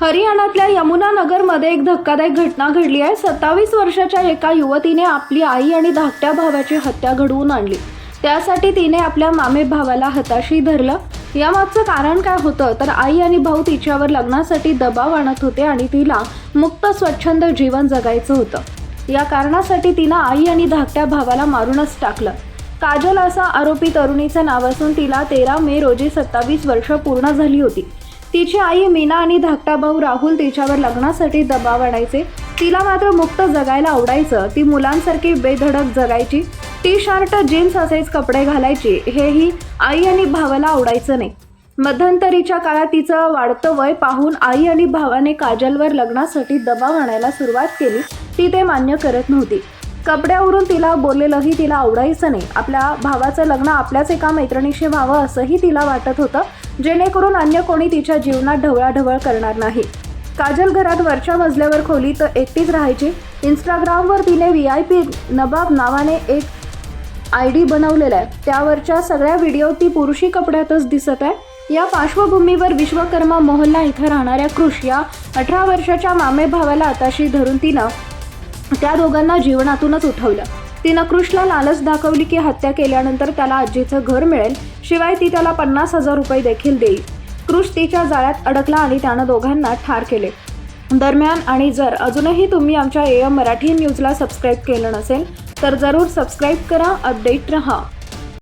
हरियाणातल्या यमुनानगरमध्ये एक धक्कादायक घटना घडली आहे. सत्तावीस वर्षाच्या एका युवतीने आपली आई आणि धाकट्या भावाची हत्या घडवून आणली. त्यासाठी तिने आपल्या मामे भावाला हाताशी धरलं. यामागचं कारण काय होतं? तर आई आणि भाऊ तिच्यावर लग्नासाठी दबाव आणत होते आणि तिला मुक्त स्वच्छंद जीवन जगायचं होतं. या कारणासाठी तिनं आई आणि धाकट्या भावाला मारूनच टाकलं. काजल असा आरोपी तरुणीचं नाव असून तिला तेरा मे रोजी सत्तावीस वर्ष पूर्ण झाली होती. तिची आई मीना आणि धाकटा भाऊ राहुल तिच्यावर लग्नासाठी दबाव आणायचे. तिला मात्र मुक्त जगायला आवडायचं. ती मुलांसारखी बेधडक जगायची. टी शर्ट जीन्स असेच कपडे घालायची. हेही आई आणि भावाला आवडायचं नाही. मध्यंतरीच्या काळात तिचं वाढतं वय पाहून आई आणि भावाने काजलवर लग्नासाठी दबाव आणायला सुरुवात केली. ती ते मान्य करत नव्हती. कपड्यावरून तिला बोललेलंही तिला आवडायचं नाही. आपल्या भावाचं लग्न आपल्याच एका मैत्रिणीशी व्हावं असंही तिला वाटत होतं. जेणेकरून अन्य कोणी तिच्या जीवनात ढवळाढवळ करणार नाही. काजल घरात वरच्या मजल्यावर खोली तर एकटीच राहायची. इंस्टाग्रामवर तिने व्ही आय पी नबाब नावाने एक आय डी बनवलेला आहे. त्यावरच्या सगळ्या व्हिडिओ ती पुरुषी कपड्यातच दिसत आहे. या पार्श्वभूमीवर विश्वकर्मा मोहल्ला इथं राहणाऱ्या कृष या अठरा वर्षाच्या मामे भावाला आताशी धरून तिनं त्या दोघांना जीवनातूनच उठवलं. तिनं कृषला लालच दाखवली की हत्या केल्यानंतर त्याला आजीचं घर मिळेल शिवाय ती त्याला पन्नास हजार रुपये देखील देईल. कृष तिच्या जाळ्यात अडकला आणि त्यानं दोघांना ठार केले. दरम्यान आणि जर अजूनही तुम्ही आमच्या एम मराठी न्यूजला सबस्क्राईब केलं नसेल तर जरूर सबस्क्राईब करा अपडेट रहा.